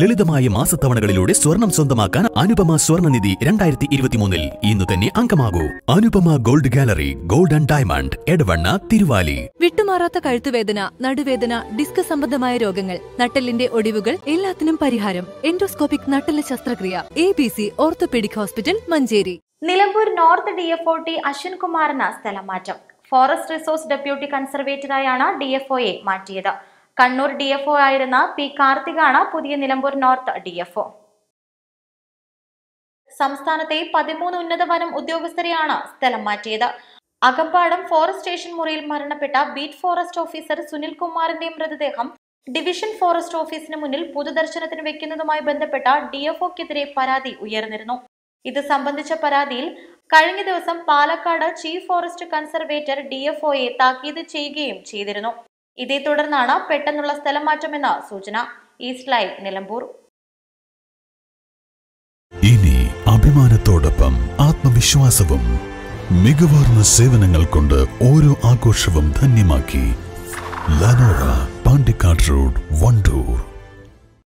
ലളിതമായ മാസത്തവണകളിലൂടെ സ്വർണം സ്വന്തമാക്കാൻ അനുപമ സ്വർണനിധി രണ്ടായിരത്തി ഇരുപത്തിമൂന്നിൽ ഇന്ന് തന്നെ അംഗമാകൂ. Anupama gold gallery gold and diamond Edavanna Thiruvali. വിട്ടുമാറാത്ത കഴുത്തുവേദന നടുവേദന ഡിസ്ക് സംബന്ധമായ രോഗങ്ങൾ നട്ടലിന്റെ ഒടിവുകൾ എല്ലാത്തിനും പരിഹാരം എൻഡോസ്കോപ്പിക് നട്ടെല്ല് ശസ്ത്രക്രിയ A B C orthopaedic hospital Manjeri. Nilambur north D F O T Ashwin കുമാറിന് സ്ഥലം മാറ്റം ഫോറസ്റ്റ് റിസോഴ്സ് ഡെപ്യൂട്ടി കൺസർവേറ്ററായാണ് ഡി എഫ് ഒയെ മാറ്റിയത്. കണ്ണൂർ ഡി എഫ് ഒ ആയിരുന്ന പി കാർത്തികാണ് പുതിയ Nilambur north D F O സംസ്ഥാനത്തെ പതിമൂന്ന് ഉന്നത വനം ഉദ്യോഗസ്ഥരെയാണ് സ്ഥലം മാറ്റിയത്. അകമ്പാടം ഫോറസ്റ്റ് സ്റ്റേഷൻ മുറിയിൽ മരണപ്പെട്ട ബീറ്റ് ഫോറസ്റ്റ് ഓഫീസർ സുനിൽ കുമാറിന്റെ മൃതദേഹം ഡിവിഷൻ ഫോറസ്റ്റ് ഓഫീസിന് മുന്നിൽ പൊതുദർശനത്തിന് വെക്കുന്നതുമായി ബന്ധപ്പെട്ട ഡി എഫ് ഒക്കെതിരെ പരാതി ഉയർന്നിരുന്നു. ഇത് സംബന്ധിച്ച പരാതിയിൽ കഴിഞ്ഞ ദിവസം Palakkad chief forest conservator D F ഒയെ താക്കീത് ചെയ്യുകയും ചെയ്തിരുന്നു. ഇതേ തുടർന്നാണ് പെട്ടെന്നുള്ള സ്ഥലം മാറ്റമെന്ന സൂചന. East Live Nilambur. ഇനി അഭിമാനത്തോടൊപ്പം ആത്മവിശ്വാസവും മികവാർന്ന സേവനങ്ങൾ കൊണ്ട് ഓരോ ആഘോഷവും ധന്യമാക്കി. Lanora Pandikkad road Wandoor